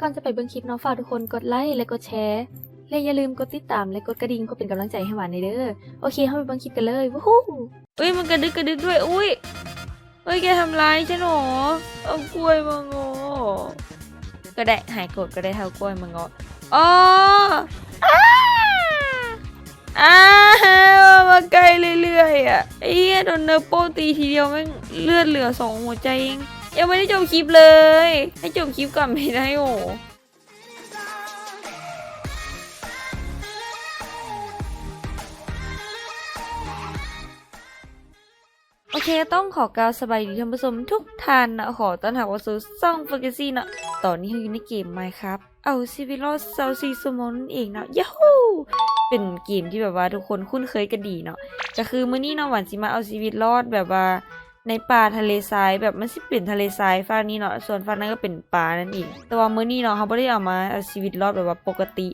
ก่อนจะไปเบิ่งคลิปเนาะฝากทุกคนกดไลค์และกดแชร์และอย่าลืมกดติดตามและกดกระดิ่งเพื่อเป็นกำลังใจให้หวานในเด้อโอเคเข้าไปเบิ่งคลิปกันเลยวู้ฮู้เอ้ยมันกระดึกกระดึกด้วยอุ้ยเอ้ยแกทำร้ายฉันเหรอเอากล้วยมางอก็ได้หายโกรธก็ได้เท่ากล้วยมางออ๋ออ้าอ้าวมาไกลเรื่อยๆอะไอ้เหี้ยโดนเนอร์โปตีทีเดียวแม่งเลือดเหลือสองหัวใจเอง ยังไม่ได้จบคลิปเลย ให้จบคลิปก่อนไม่ได้โอ้โอเคต้องขอกล่าวสบายดีท่านผู้ชมทุกท่านนะขอต้อนรับเข้าสู่ซ่องเฟอร์กซี่นะตอนนี้เราอยู่ในเกมไมครับ เอาซีวิลอสเซาซีสมอนนั่นเองนะยูฮูเป็นเกมที่แบบว่าทุกคนคุ้นเคยกันดีเนาะก็คือมื้อนี้เนาะหวานสิมาเอาชีวิตรอดแบบว่า ในป่าทะเลทรายแบบมันสิเป็นทะเลทรายฝั่งนี้เนาะส่วนฝั่งนั้นก็เป็นป่านั่นเองแต่ว่ามื้อนี้เนาะเขาไม่ได้เอามาเอาชีวิตรอดแบบว่าปกติ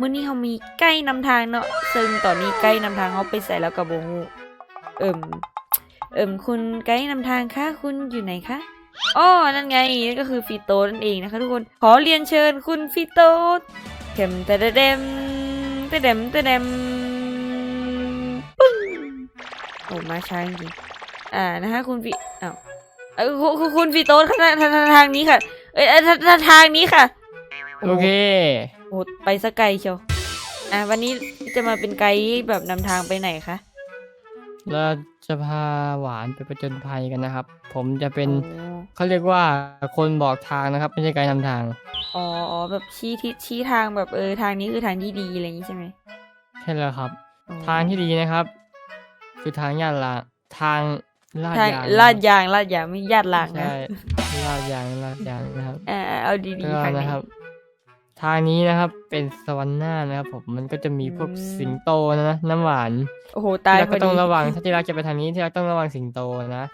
มื้อนี้เขามีไก่นำทางเนาะซึ่งตอนนี้ไก่นำทางเขาไปใส่แล้วกับโบงูเอิ่มเอิ่มคุณไกด์นำทางคะคุณอยู่ไหนคะอ๋อนั่นไงนั่นก็คือฟีโตนั่นเองนะคะทุกคนขอเรียนเชิญคุณฟีโตเข็มแต่เดมแต่เดมแต่เดมปึ้งโอ้มาช้าจริง อ่านะคะคุณฟีอ้าวเออคุณคุณคุณฟีโตทางทางทางทางนี้ค่ะ เอ้ยเอ้ยทางทางทางนี้ค่ะโอเคโอ้โหไปสกไกลเชียวอะวันนี้จะมาเป็นไกด์แบบนำทางไปไหนคะเราจะพาหวานไปประจนภัยกันนะครับ ผมจะเป็นโอ้เขาเรียกว่าคนบอกทางนะครับ ไม่ใช่ไกด์นำทางอ๋ออ๋อแบบชี้ทิศชี้ทางแบบเออทางนี้คือทางที่ดีอะไรอย่างนี้ใช่ไหมใช่แล้วครับอ๋อทางที่ดีนะครับ คือทางยาดลางทาง ลาดทางยางลาดยางลาดยางไม่ญาติลางนะใช่ลาดยางลาดยางนะครับเออเอาดีก็ๆทางนี้นะครับ ทางนี้นะครับเป็นสวรรค์หน้านะครับผมมันก็จะมีพวกอืมสิงโตนะน้ำหวานโอ้โหตายที่รักพอก็ดีต้องระวังถ้าที่รักจะไปทางนี้ที่รักต้องระวังสิงโตนะ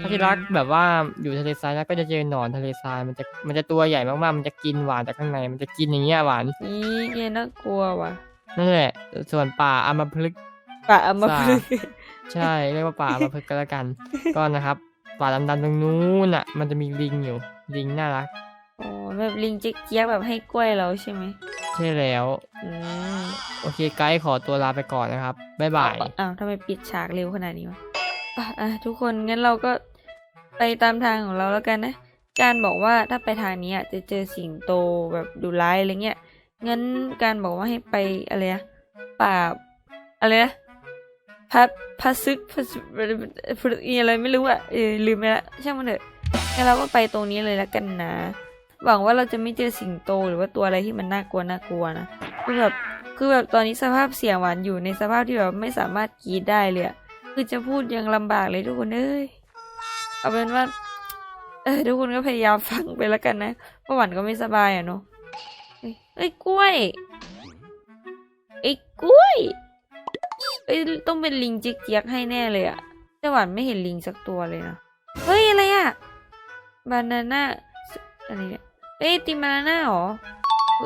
ถ้าที่รักแบบว่าอยู่ทะเลทรายแล้วก็จะเจอหนอนทะเลทรายมันจะมันจะตัวใหญ่มากๆ มันจะกินหวานจากข้างในมันจะกินอย่างเงี้ยหวานนี่เกน่ากลัวว่ะนั่นแหละส่วนป่าอมพลึกษ์ ปะเอามาสาพึ่ง ใช่เรียกว่าป่าอมพลึกษ์ก็แล้วกัน ก็นะครับ ป่าดำๆตรงนู้นอะ มันจะมีลิงอยู่ลิงน่ารักอ๋อแบบลิงเจ๊ยบๆแบบให้กล้วยเราใช่ไหมใช่แล้วอืมโอเคไกด์ขอตัวลาไปก่อนนะครับบ๊ายบายอ้าวทำไมปิดฉากเร็วขนาดนี้วะอะอะทุกคนงั้นเราก็ไปตามทางของเราแล้วกันนะการบอกว่าถ้าไปทางนี้อะจะเจอสิงโตแบบดุร้ายอะไรเงี้ยงั้นการบอกว่าให้ไปอะไรนะป่าอะไรนะ พัดพัซึกพัซึกอะไรไม่รู้อะเออลืมไปละช่างมันเถอะงั้นเราก็ไปตรงนี้เลยแล้วกันนะ หวังว่าเราจะไม่เจอสิงโตหรือว่าตัวอะไรที่มันน่ากลัวน่ากลัวนะคือแบบคือแบบตอนนี้สภาพเสียงหวานอยู่ในสภาพที่แบบไม่สามารถกรีดได้เลยอะคือจะพูดยังลำบากเลยทุกคนเอ้ยเอาเป็นว่าเออทุกคนก็พยายามฟังไปแล้วกันนะเพราะหวานก็ไม่สบายอะเนาะเอ้ยกล้วยไอ้ยกล้วย เอ้ยต้องเป็นลิงจิกเจียกให้แน่เลยอะแต่หวานไม่เห็นลิงสักตัวเลยนะเฮ้ยอะไรอะบานาน่าอะไรเนี่ยเอ้ยติมบานาน่าหรอ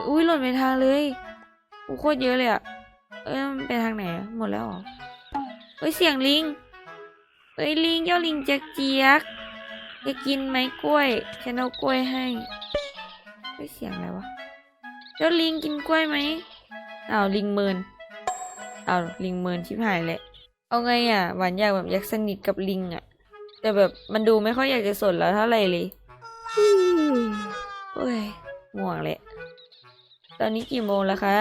อุ้ยหล่นไปทางเลยอู้โคตรเยอะเลยอะเอ้ยมันไปทางไหนหมดแล้วหรอเฮ้ยเสียงลิงเฮ้ยลิงเจ้าลิงจิกเจียกจะกินไหมกล้วยฉันเอากล้วยให้เฮ้ยเสียงอะไรวะเจ้าลิงกินกล้วยไหมอ้าวลิงเมิน อ้าวลิงเมินชิบหายแหละเอาไงอะหวานอยากแบบอยากสนิทกับลิงอะ แต่แบบมันดูไม่ค่อยอยากจะสนแล้วเท่าไหร่เลยอืมโอ้ยง่วงแหละตอนนี้กี่โมงแล้วคะ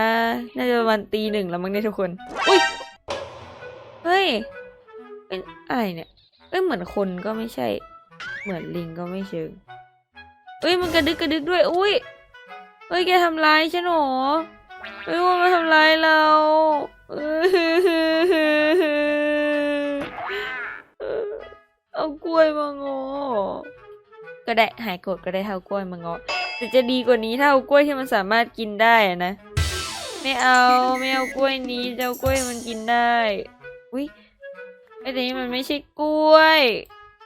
น่าจะประมาณตีหนึ่งแล้วมั้งเนี่ยทุกคนอุ้ยเฮ้ยเป็นอะไรเนี่ยเอ้ยเหมือนคนก็ไม่ใช่ เหมือนลิงก็ไม่เชิงเอ้ยมันกระดึกกระดึกด้วย อุ้ยเฮ้ยแกทำร้ายฉันเหรอ เฮ้ยว่ามาทำร้ายเราเอากล้วยมางอก็ได้หายโกรธก็ได้เท่ากล้วยมางอแต่จะดีกว่านี้ถ้าเอากล้วยที่มันสามารถกินได้อะนะ ไม่เอาไม่เอากล้วยนี้จะเอากล้วยมันกินได้อุ้ยไอ้แต่นี้มันไม่ใช่กล้วย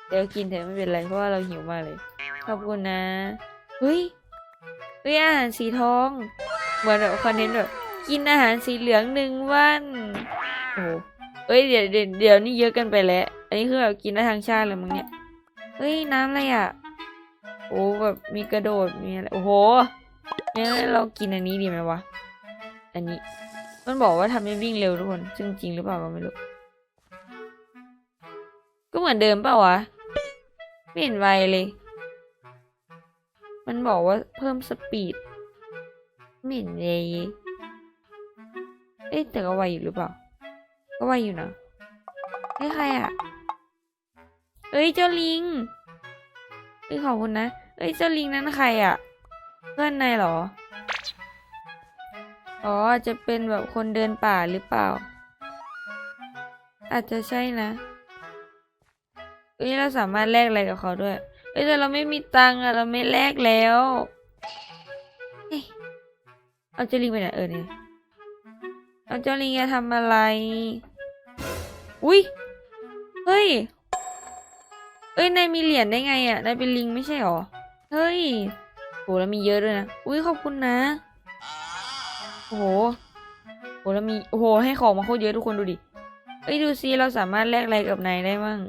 เดี๋ยวกินเถอะไม่เป็นไรเพราะว่าเราหิวมากเลย ขอบคุณนะเฮ้ยเฮ้ยอาหารสีทอง เหมือนแบบคอนเทนต์แบบกินอาหารสีเหลืองหนึ่งวันโอ้โหเฮ้ยเดี๋ยวเดี๋ยวนี่เยอะกันไปแล้ว อันนี้คือแบบกินได้ทางชาติเลยมั้งเนี่ยเฮ้ยน้ำอะไรอะโอ้แบบมีกระโดดมีอะไรโอ้โหงั้นเรากินอันนี้ดีไหมวะอันนี้ มันบอกว่าทำให้วิ่งเร็วทุกคนซึ่งจริงหรือเปล่าก็ไม่รู้ก็เหมือนเดิมเปล่าวะไม่เห็นไวเลย มันบอกว่าเพิ่มสปีด ไม่เห็นเลยเอ๊ะแต่ก็ไวอยู่หรือเปล่า ก็ไวอยู่นะเฮ้ยใครอะ เอ้ยเจ้าลิง เอ้ยขอบคุณนะ เอ้ยเจ้าลิงนั้นใครอะ เพื่อนนายเหรอ อ๋อจจะเป็นแบบคนเดินป่าหรือเปล่า อาจจะใช่นะ เอ้ยเราสามารถแลกอะไรกับเขาด้วย เอ้ยแต่เราไม่มีตังค์อะเราไม่แลกแล้ว เอาเจลิงไปไหนเออเนี่ยเอาเจลิงจะทำอะไร อุ้ยเฮ้ย เอ้ยนายมีเหรียญได้ไงอะนายเป็นลิงไม่ใช่หรอ เฮ้ยโหแล้วมีเยอะด้วยนะ อุ้ยขอบคุณนะ โอ้โหโหแล้วมีโอ้โหให้ของมาโคตรเยอะทุกคนดูดิ เอ้ยดูซิเราสามารถแลกอะไรกับนายได้มั่ง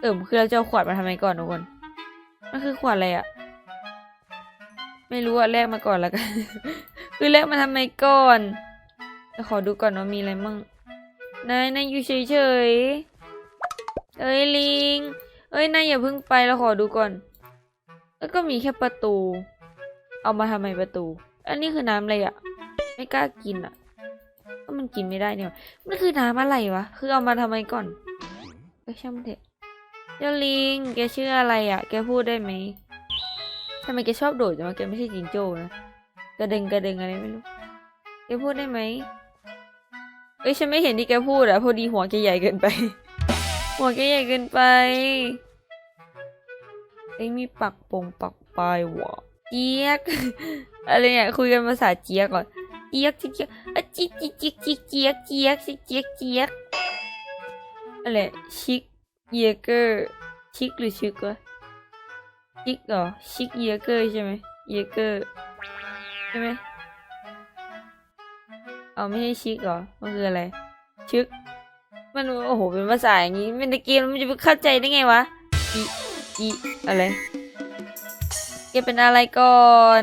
เออคือเราจะเอาขวดมาทำไมก่อนทุกคนมันคือขวดอะไรอะ ไม่รู้อะแลกมาก่อนแล้วกัน คือแลกมาทำไมก่อนจะขอดูก่อนว่ามีอะไรมั่งนายนายอยู่เฉยๆเอ้ยลิง เอ้ยนายอย่าเพิ่งไปเราขอดูก่อน แล้วก็มีแค่ประตู เอามาทำไมประตู อันนี้คือน้ำอะไรอะไม่กล้ากินอะก็มันกินไม่ได้เนี่ยมันคือน้ำอะไรวะ คือเอามาทำไมก่อนเอ้ยช่างมันเถอะเจ้าลิง แกชื่ออะไรอะแกพูดได้ไหม ทำไมแกชอบโดดจังวะแกไม่ใช่จิงโจ้นะกระเด็งกระเด็งอะไรไม่รู้แกพูดได้ไหมเอ้ยฉันไม่เห็นที่แกพูดอะพอดีหัวแกใหญ่เกินไป หัวแกใหญ่เกินไปเอ้ยมีปักปงปักปลายวะเจี๊ยกอะไรเนี่ยคุยกันภาษาเจี๊ยกก่อนเจี๊ยกเจี๊ยกอะจิ๊กจิ๊กจิ๊กจิ๊กเจี๊ยกเจี๊ยกเจี๊ยกเจี๊ยกอะไรชิคเยเกอร์ชิคหรือชิกวะ ชิคเหรอ ชิคเยเกอร์ใช่ไหมเยเกอร์ใช่ไหมเอาไม่ใช่ชิคเหรอ มันคืออะไร ชึก มันโอ้โห เป็นภาษาอย่างนี้เป็นในเกมมันจะไปเข้าใจได้ไงวะอีอีอะไรแกเป็นอะไรก่อน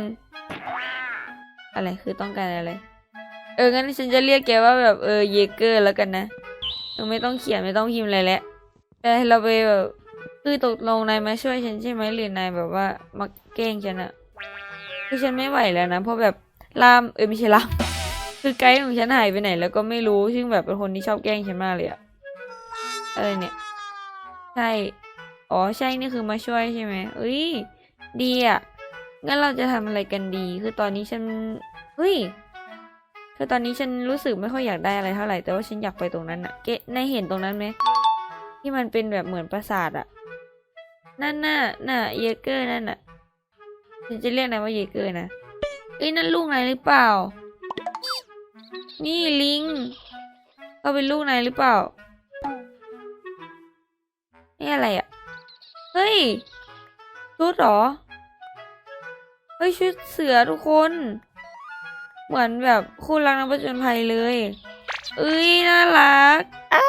อะไรคือต้องการอะไร เออ งั้นฉันจะเรียกแกว่าแบบเออเยเกอร์แล้วกันนะ ไม่ต้องเขียนไม่ต้องพิมพ์อะไรแล้วแต่เราไปแบบ คือตกลงนายมาช่วยฉันใช่ไหมหรือนายแบบว่ามาแกล้งฉันอะคือฉันไม่ไหวแล้วนะ เพราะแบบลามเออไม่ใช่ลามคือไกด์ของฉันหายไปไหน แล้วก็ไม่รู้ซึ่งแบบเป็นคนที่ชอบแกล้งฉันมากเลยอะอะไรเนี่ยใช่อ๋อใช่นี่คือมาช่วยใช่ไหมเอ้ยดีอะงั้นเราจะทำอะไรกันดี คือตอนนี้ฉันเฮ้ยคือตอนนี้ฉันรู้สึกไม่ค่อยอยากได้อะไรเท่าไหร่แต่ว่าฉันอยากไปตรงนั้นอะเกะนายเห็นตรงนั้นไหมที่มันเป็นแบบเหมือนปราสาทอะ นั่นน่ะน่ะเยเกอร์นั่นน่ะฉันจะเรียกนายว่าเยเกอร์นะเอ้ยนั่นลูกนายหรือเปล่า นี่ลิงเขาเป็นลูกนายหรือเปล่านี่อะไรอะ เฮ้ยชุดเหรอ เฮ้ยชุดเสือทุกคน เหมือนแบบคู่รักนักผจญภัยเลย เอ้ยน่ารักอ้า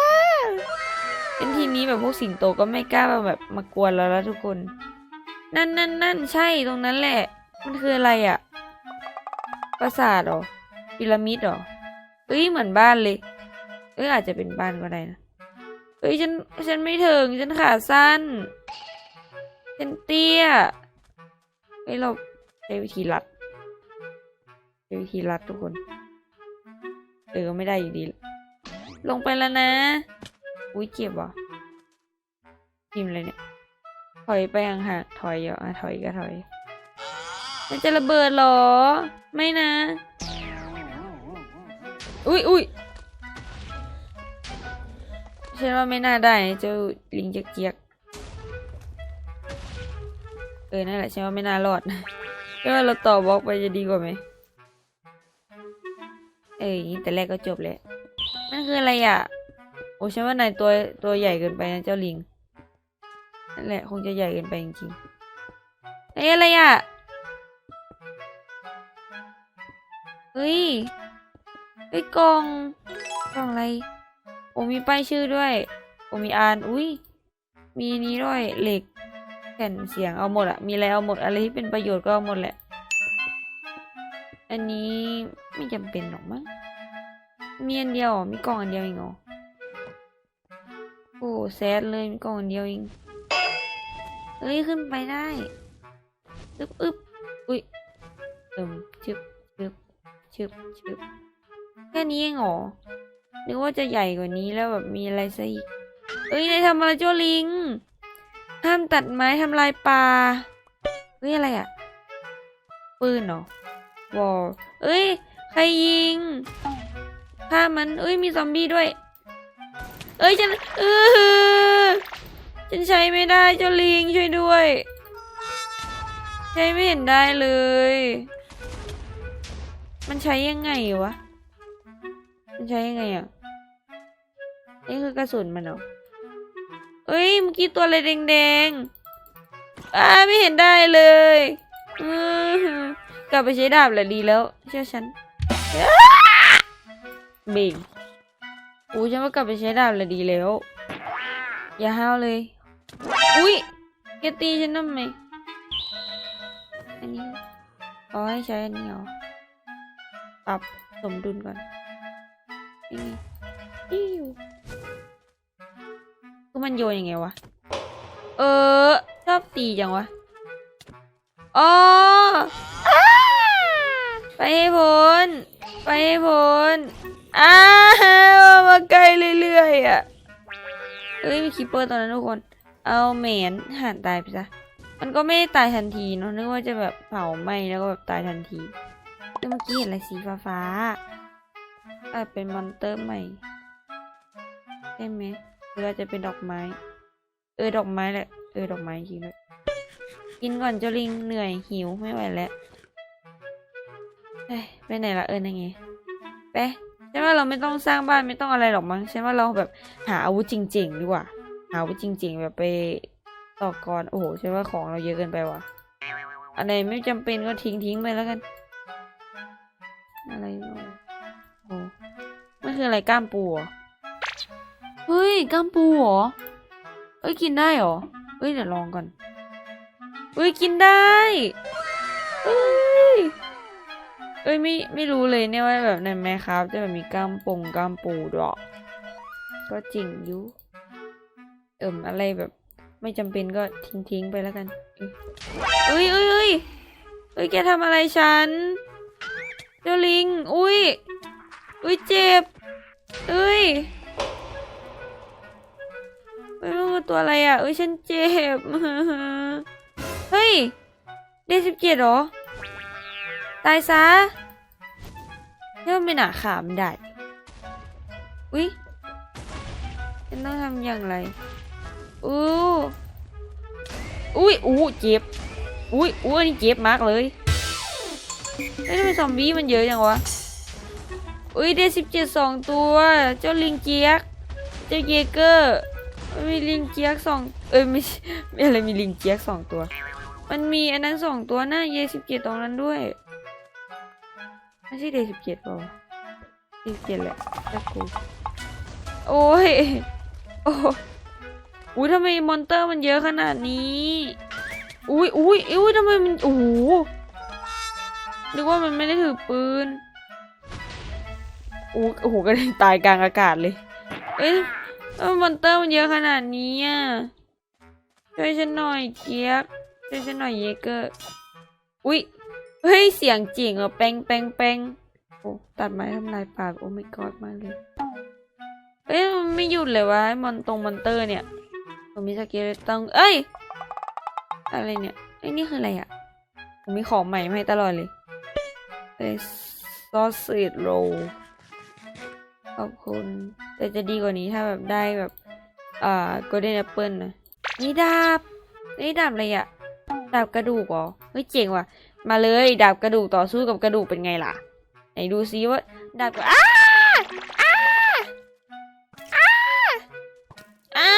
ทีนี้แบบพวกสิงโตก็ไม่กล้ามาแบบมากวนเราแล้วทุกคน นั่นนั่นนั่นใช่ตรงนั้นแหละ มันคืออะไรอะ่ะ ปราสาทหรอพีระมิดหรอเอ้ยเหมือนบ้านเลย เอ้ยอาจจะเป็นบ้านก็ได้นะ เอ้ยฉันฉันไม่ถึงฉันขาสั้นฉันเตี้ยเอ้ยเราใช้วิธีรัดใช้วิธีรัดทุกคนเออไม่ได้อยู่ดี ลงไปแล้วนะ อุ้ยเจ็บว่ะ พิมพ์เลยเนี่ย ถอยไปห่างๆถอยอะถอยก็ถอย มันจะระเบิดเหรอ ไม่นะ อุ้ยอุ้ยฉันว่าไม่น่าได้เจ้าลิงเจี๊ยกเออนั่นแหละฉันว่าไม่น่ารอดนะแค่ว่าเราต่อบล็อกไปจะดีกว่าไหมเอออย่างนี้แต่แรกก็จบแล้วนั่นคืออะไรอะ โอ้ฉันว่านายตัวตัวใหญ่เกินไปนะเจ้าลิง นั่นแหละคงจะใหญ่เกินไปจริงๆเอ้อะไรอะเฮ้ยเฮ้ยกล่องกล่องอะไร โอ้มีป้ายชื่อด้วย โอ้มีอ่าน อุ้ย มีนี้ด้วยเหล็กแผ่นเสียงเอาหมดอะมีอะไรเอาหมดอะไรที่เป็นประโยชน์ก็เอาหมดแหละ อันนี้ไม่จำเป็นหรอกมั้ง มีอันเดียวเหรอมีกล่องอันเดียวเองเหรอโอ้แซดเลยมีกล่องอันเดียวเอง เอ้ยขึ้นไปได้อึบอึบอุ้ยเอิมชึบชึบชึบชึบแค่นี้เองเหรอนึกว่าจะใหญ่กว่านี้แล้วแบบมีอะไรซะอีกเอ้ยนายทำอะไรเจ้าลิง ห้ามตัดไม้ทำลายป่าเฮ้ยอะไรอะปืนเหรอวอลเอ้ย ใครยิงฆ่ามัน เอ้ย มีซอมบี้ด้วย เอ้ยฉันเออ ฉันใช้ไม่ได้เจ้าลิงช่วยด้วย ใช้ไม่เห็นได้เลย มันใช้ยังไงวะ มันใช้ยังไงอะ นี่คือกระสุนมันเหรอเอ้ยเมื่อกี้ตัวอะไรแดงๆอ่าไม่เห็นได้เลยกลับไปใช้ดาบแหละดีแล้ว เชื่อฉันเบ่งโอ้ฉันว่ากลับไปใช้ดาบแหละดีแล้ว อย่าห้าวเลย อุ้ยแกตีฉันทำไมอันนี้อ๋อให้ใช้อันนี้เหรอปรับสมดุลก่อนนี่อิ้วคือมันโยนยังไงวะ เออ ชอบตีจังวะอ๋อไปให้พ้นไปให้พ้นอ้าวมาใกล้เรื่อยๆอะเอ้ยมีคิปเปอร์ตอนนั้นทุกคน เอาเหม็นหันตายไปซะ มันก็ไม่ได้ตายทันทีเนอะนึกว่าจะแบบเผาไหม้แล้วก็แบบตายทันทีแล้วเมื่อกี้เห็นอะไรสีฟ้าฟ้าๆอาจเป็นมอนเตอร์ใหม่ใช่ไหมหรืออาจจะเป็นดอกไม้ เออดอกไม้แหละ เออดอกไม้จริงด้วยกินก่อนเจ้าลิงเหนื่อยหิวไม่ไหวแล้วเอ้ยไปไหนละเออนั่นไงไปฉันว่าเราไม่ต้องสร้างบ้านไม่ต้องอะไรหรอกมั้งฉันว่าเราแบบหาอาวุธจริงๆดีกว่า หาวุธจริง ๆ แบบไปต่อกรโอ้โหฉันว่าของเราเยอะเกินไปว่ะอะไรไม่จำเป็นก็ทิ้งทิ้งไปแล้วกัน อะไรเนอะโอ้มันคืออะไรก้ามปูเหรอเฮ้ยก้ามปูเหรอเอ้ยกินได้เหรอเอ้ยเดี๋ยวลองก่อนเอ้ยกินได้เอ้ยเอ้ยไม่ไม่รู้เลยเนี่ยว่าแบบในแมคครับจะแบบมีก้ามปงก้ามปูดอกก็จริงอยุ เอิ่มอะไรแบบ ไม่จำเป็นก็ทิ้งทิ้งๆไปแล้วกันเอ้ยเอ้ยเอ้ยเอ้ยแกทำอะไรฉันเจ้าลิง อุ้ย อุ้ยเจ็บเอ้ยไม่รู้ตัวอะไรอะเอ้ยฉันเจ็บ เฮ้ยเดสิบเจ็ดหรอ ตายซะเนี่มไม่หนาขามได้ อุ้ยฉันต้องทำอย่างไร อู้อุ้ยอู้เจ็บ อุ้ยอู้อันนี้เจ็บมากเลยเฮ้ยทำไมซอมบี้มันเยอะจังวะ อุ้ยได้สิบเจ็ดสองตัว เจ้าลิงเจี๊ยก เจ้าเยเกอร์มันมีลิงเจี๊ยกสองเอ้ยไม่ไม่อะไรมีลิงเจี๊ยกสองตัว มันมีอันนั้นสองตัวนะเยสิบเจ็ดตรงนั้นด้วยไม่ใช่เดสิบเจ็ดป่าวสิบเจ็ดแหละแล้กูโอ้ย โอ้ อุ้ยทำไมมอนเตอร์มันเยอะขนาดนี้ อุ้ยอุ้ยอุ้ยทำไมมันโอ้โหนึกว่ามันไม่ได้ถือปืนอู้โอ้โหก็ตายกลางอากาศเลย เอ้ยทำไมมอนเตอร์มันเยอะขนาดนี้อะช่วยฉันหน่อยเกียกช่วยฉันหน่อยเยเกอร์ อุ้ยเฮ้ยเสียงจริงอะแปงแปงแปงโอ้ตัดไม้ทำลายปากโอ้ไม่กอดมากเลย เอ้ยมันไม่หยุดเลยวะมอนตรงมอนเตอร์เนี่ย ผมมีสเกเลตังเอ้ย อะไรเนี่ยไอ้ยนี่คืออะไรอะ ผมมีของใหม่มาให้ตลอดเลยเอ้ซอสเซดโรขอบคุณ แต่จะดีกว่านี้ถ้าแบบได้แบบ อ่า golden apple นะนี่ดาบนี่ดาบอะไรอะ ดาบกระดูกเหรอ เฮ้ยเจ๋งว่ะ มาเลยดาบกระดูกต่อสู้กับกระดูกเป็นไงล่ะ ไหนดูซิว่า ดาบกระอ้าอ้าอ้า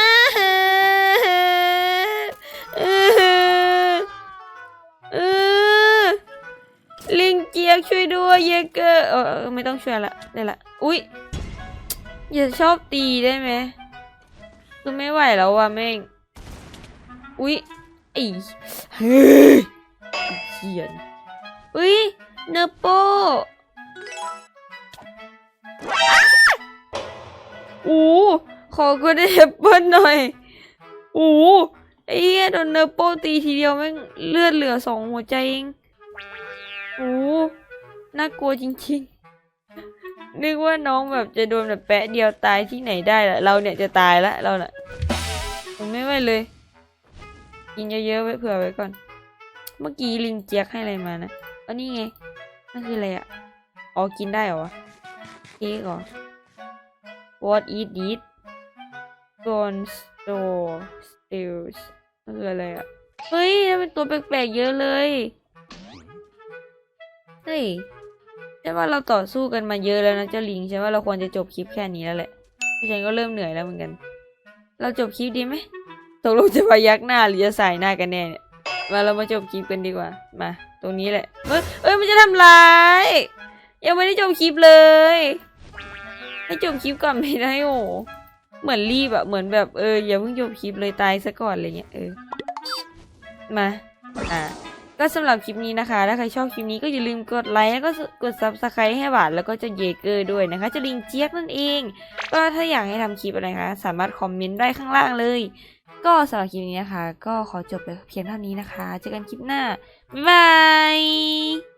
ยกช่วยด้วยเยเกอร์เออไม่ต้องช่วยละได้ละอุ๊ยอย่าชอบตีได้ไหมคือไม่ไหวแล้วว่ะแม่งอุ๊ยไอ้เฮ้ยเขียนอุ้ยเนโปอู้ขอกดแอปเปิลหน่อยอู้ไอ้เหี้ยโดนเนโปตีทีเดียวแม่งเลือดเหลือสองหัวใจเองอู้ น่ากลัวจริงๆ นึกว่าน้องแบบจะโดนแบบแปะเดียวตายที่ไหนได้ล่ะ เราเนี่ยจะตายละเราน่ะผมไม่ไหวเลย กินเยอะๆไว้เผื่อไว้ก่อน เมื่อกี้ลิงเจียกให้อะไรมานะอันนี้ไงนั่นคืออะไรอะอ๋อกินได้เหรอวะเค้กเหรอ What is this Gone store stills นั่นคืออะไรอะ เฮ้ยนั่นเป็นตัวแปลกๆเยอะเลย เฮ้ย ใช่ว่าเราต่อสู้กันมาเยอะแล้วนะเจ้าลิงใช่ว่าเราควรจะจบคลิปแค่นี้แล้วแหละเพราะฉันก็เริ่มเหนื่อยแล้วเหมือนกัน เราจบคลิปดีไหมตกลงจะพยักหน้าหรือจะสายหน้ากันแน่เนี่ยมาเรามาจบคลิปกันดีกว่า มา ตรงนี้แหละ เอ้ยเอ้ยมันจะทำร้ายยังไม่ได้จบคลิปเลย ให้จบคลิปก่อนไม่ได้โอ้เหมือนรีบอะเหมือนแบบเอออย่าเพิ่งจบคลิปเลยตายซะก่อนอะไรเงี้ยเออมาอ่า ก็สำหรับคลิปนี้นะคะ ถ้าใครชอบคลิปนี้ก็อย่าลืมกดไลค์แล้วก็กดซับสไครต์ให้หวานแล้วก็จะเยเกอร์ด้วยนะคะ จะลิงเจี๊ยกนั่นเอง ก็ถ้าอยากให้ทำคลิปอะไรคะ สามารถคอมเมนต์ได้ข้างล่างเลย ก็สำหรับคลิปนี้นะคะ ก็ขอจบไปเพียงเท่านี้นะคะ เจอกันคลิปหน้า บ๊ายบาย